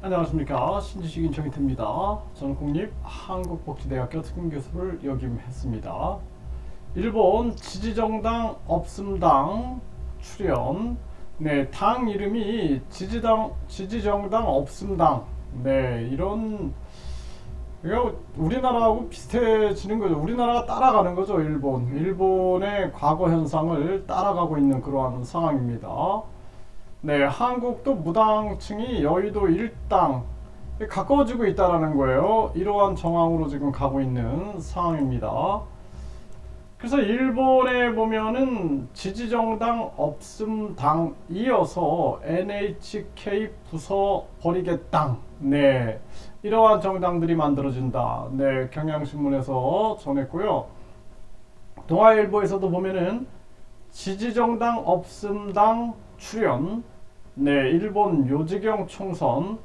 안녕하십니까 신지식인 정희태입니다. 저는 국립 한국복지대학교 특임교수를 역임했습니다. 일본 지지정당 없음당 출연 네, 당 이름이 지지당 지지정당 없음당 네, 이런 우리나라하고 비슷해지는 거죠. 우리나라가 따라가는 거죠, 일본. 일본의 과거 현상을 따라가고 있는 그러한 상황입니다. 네, 한국도 무당층이 여의도 일당 가까워지고 있다라는 거예요. 이러한 정황으로 지금 가고 있는 상황입니다. 그래서 일본에 보면은 지지정당 없음 당 이어서 NHK 부서 버리겠당. 네. 이러한 정당들이 만들어진다. 네. 경향신문에서 전했고요. 동아일보에서도 보면은 지지정당 없음당 출연. 네. 일본 요지경 총선.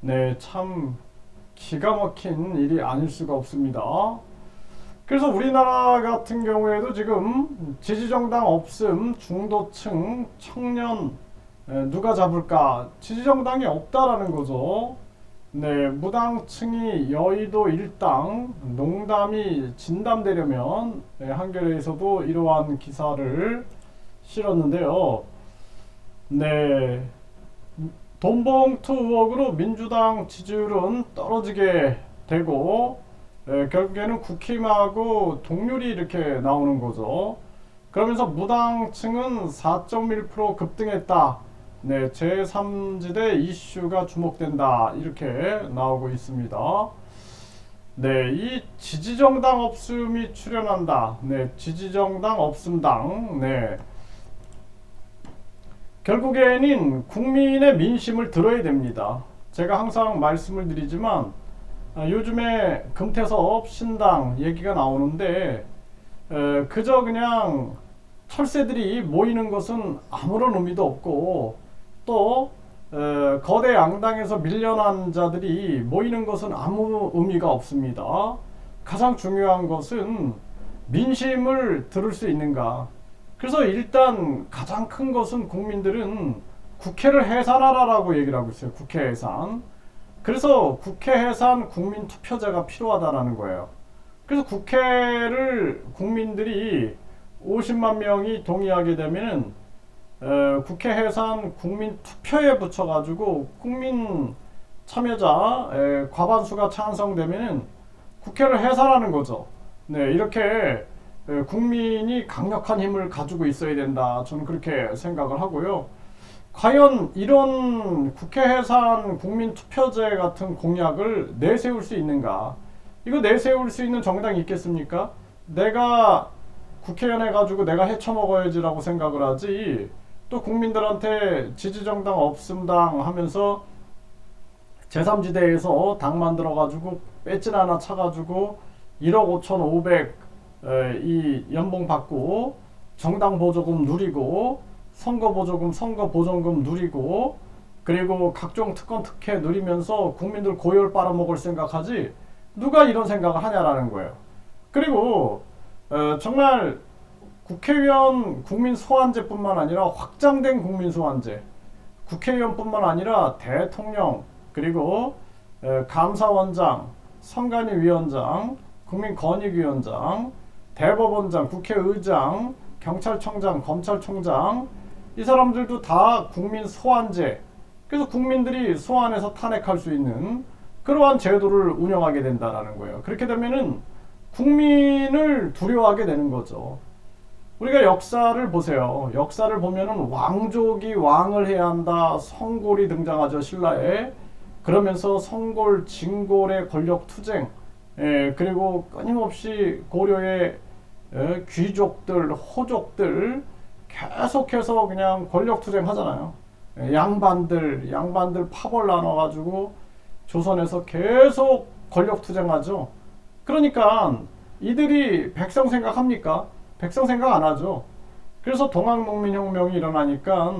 네. 참 기가 막힌 일이 아닐 수가 없습니다. 그래서 우리나라 같은 경우에도 지금 지지정당 없음 중도층 청년 에, 누가 잡을까 지지정당이 없다라는 거죠. 네 무당층이 여의도 일당 농담이 진담되려면 네, 한겨레에서도 이러한 기사를 실었는데요. 네 돈봉투 의혹으로 민주당 지지율은 떨어지게 되고 예, 결국에는 국힘하고 동률이 이렇게 나오는 거죠. 그러면서 무당층은 4.1% 급등했다. 네, 제3지대 이슈가 주목된다. 이렇게 나오고 있습니다. 네, 이 지지정당 없음이 출연한다. 네, 지지정당 없음당. 네. 결국에는 국민의 민심을 들어야 됩니다. 제가 항상 말씀을 드리지만 아, 요즘에 금태섭 신당 얘기가 나오는데 에, 그저 그냥 철새들이 모이는 것은 아무런 의미도 없고 또 에, 거대 양당에서 밀려난 자들이 모이는 것은 아무 의미가 없습니다. 가장 중요한 것은 민심을 들을 수 있는가. 그래서 일단 가장 큰 것은 국민들은 국회를 해산하라라고 얘기를 하고 있어요. 국회 해산. 그래서 국회 해산 국민 투표제가 필요하다라는 거예요. 그래서 국회를 국민들이 50만 명이 동의하게 되면은 에, 국회 해산 국민 투표에 붙여가지고 국민 참여자 에, 과반수가 찬성되면은 국회를 해산하는 거죠. 네 이렇게 에, 국민이 강력한 힘을 가지고 있어야 된다. 저는 그렇게 생각을 하고요. 과연 이런 국회 해산 국민 투표제 같은 공약을 내세울 수 있는가? 이거 내세울 수 있는 정당이 있겠습니까? 내가 국회의원 해가지고 내가 헤쳐먹어야지라고 생각을 하지 또 국민들한테 지지정당 없음당 하면서 제3지대에서 당 만들어가지고 배진 하나 차가지고 1억 5천 5백 이 연봉 받고 정당 보조금 누리고 선거 보조금, 선거 보전금 누리고 그리고 각종 특권 특혜 누리면서 국민들 고열 빨아먹을 생각하지 누가 이런 생각을 하냐라는 거예요. 그리고 어, 정말 국회의원 국민 소환제뿐만 아니라 확장된 국민 소환제, 국회의원뿐만 아니라 대통령 그리고 에, 감사원장, 선관위 위원장, 국민권익위원장, 대법원장, 국회의장, 경찰청장, 검찰총장 이 사람들도 다 국민 소환제. 그래서 국민들이 소환해서 탄핵할 수 있는 그러한 제도를 운영하게 된다라는 거예요. 그렇게 되면은 국민을 두려워하게 되는 거죠. 우리가 역사를 보세요. 역사를 보면은 왕족이 왕을 해야 한다. 성골이 등장하죠. 신라에. 그러면서 성골, 진골의 권력 투쟁. 예, 그리고 끊임없이 고려의 예, 귀족들, 호족들 계속해서 그냥 권력 투쟁 하잖아요. 예, 양반들, 양반들 파벌 나눠가지고 조선에서 계속 권력 투쟁하죠. 그러니까 이들이 백성 생각합니까? 백성 생각 안 하죠. 그래서 동학농민혁명이 일어나니까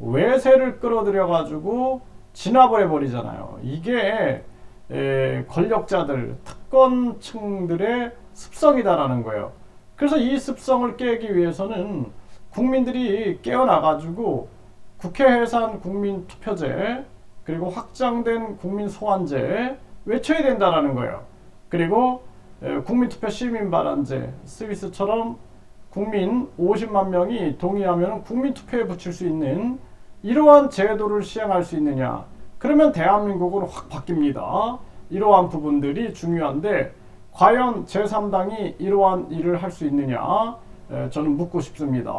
외세를 끌어들여가지고 진압을 해버리잖아요. 이게 에, 권력자들, 특권층들의 습성이다라는 거예요. 그래서 이 습성을 깨기 위해서는 국민들이 깨어나가지고 국회 해산 국민 투표제 그리고 확장된 국민 소환제 외쳐야 된다라는 거예요. 그리고 에, 국민 투표 시민 발언제 스위스처럼 국민 50만 명이 동의하면 국민 투표에 붙일 수 있는 이러한 제도를 시행할 수 있느냐? 그러면 대한민국은 확 바뀝니다. 이러한 부분들이 중요한데 과연 제3당이 이러한 일을 할 수 있느냐? 에, 저는 묻고 싶습니다.